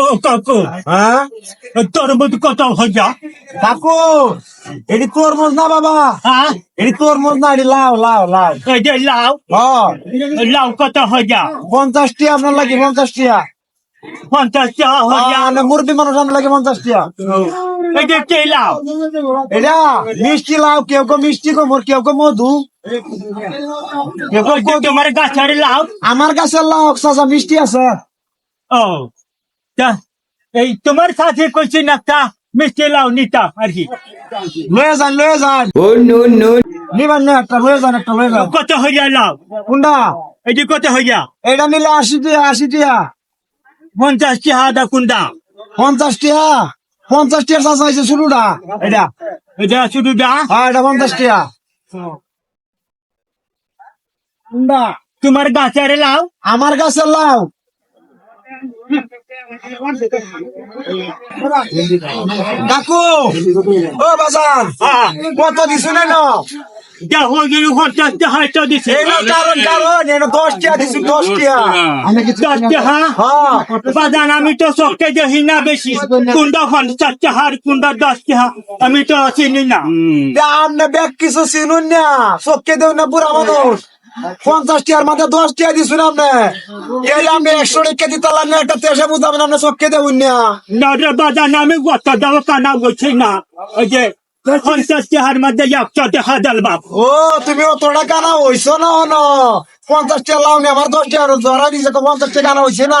ও কাকু হ্যাঁ তোর মতো কত হইয়া কাকু এটি তরমুজ না বাবা হ্যাঁ এটি তরমুজ না এটি লাউ লাউ লাউ যে লাউ লাউ কত হইয়া পঞ্চাশটি আপনার লাগে পঞ্চাশটি পঞ্চাশ টাকা হইয়া মুরব্বী মানুষ আপনার লাগে পঞ্চাশটি এই যে কে লাউ এটা মিষ্টি লাউ কেউ কেউ মিষ্টি কোমর কেউ কেউ মধু তোমার গাছের লাউ আমার কাছে লাউ চাচা মিষ্টি আছে। ও তা এই তোমার সাথে কইছি না তা মিষ্টি লাউ নিতা আর কি। লয়ে যান লয়ে যান। নিবেন না একটা লয়ে যান একটা লয়ে যান। কত হইয়া লাউ কোনটা যে কত হইয়া? এটা নিলে আশি টিয়া আশি টিয়া। পঞ্চাশ টাকা দা কুন্দা পঞ্চাশ টিয়া। পঞ্চাশ টিয়া চাষ আছে শুরুটা। এটা। এটা শুরুটা হ্যাঁ এটা পঞ্চাশ টিয়া। তোমার গাছের লাউ? আমার গাছের লাউ। কাকু ও বাজার হ্যাঁ। কত দিছো না হয়ে গেল পঞ্চাশ টাকা তো দিছে। এই না কারণ কারণ এটা দশ টিয়া দিছি দশ টিয়া। দশ টাকা হ্যাঁ? বাজান আমি তো চোখে দেখি না বেশি। কুন্দা পঞ্চাশ টাকা আর দশ টাকা আমি তো চিনি না। আপনি ব্যাগ কিছু চিনুন না। চোখকে দেও না বুড়া মানুষ। পঞ্চাশ টিয়ার মাঝে দশ টিয়া দিছুন আপনি এই আমি একশো একটা তেসে না। না আমি গত দাও কানা বলছি না। ওই যে পঞ্চাশ টাকার মধ্যে একশো টাকা দেল বাপ ও তুমি অত টাকা না হইছো না পঞ্চাশ টাকা লাউনি আমার দশ টাকা ধরা দিছে তো পঞ্চাশ টাকা না হইছে না।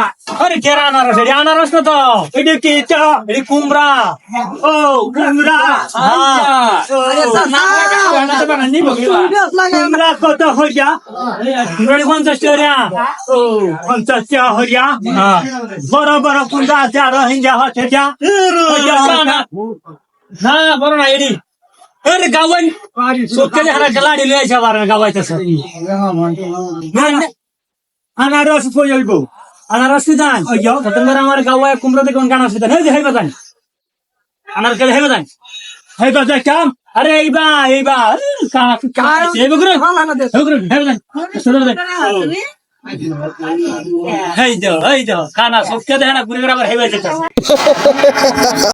আরে কের আনারস? রে আনারস কত এই যে কি এই কুমড়া। ও কুমড়া। আরে কুমড়া কত হই যা পঞ্চাশ টাকা। ও পঞ্চাশ টাকা হই যা বড় বড় কুমড়া আছে আর হিঞ্জা হচ্ছে না বড় না এডি আরে গাওয়াই। সোকে হারা গলাড়ি লয়ে যাবার গাওয়াইতেছে। দান ওইও তোমার আমার গাওয়া কুমড়ো দেখুন গানা আছে এই যে হেবা দান আনারস কে হেবা দান হেবা দান কাম আরে কা কা শুনো দান হেই দাও হেই দাও কানা সোকে দেনা গুরু আবার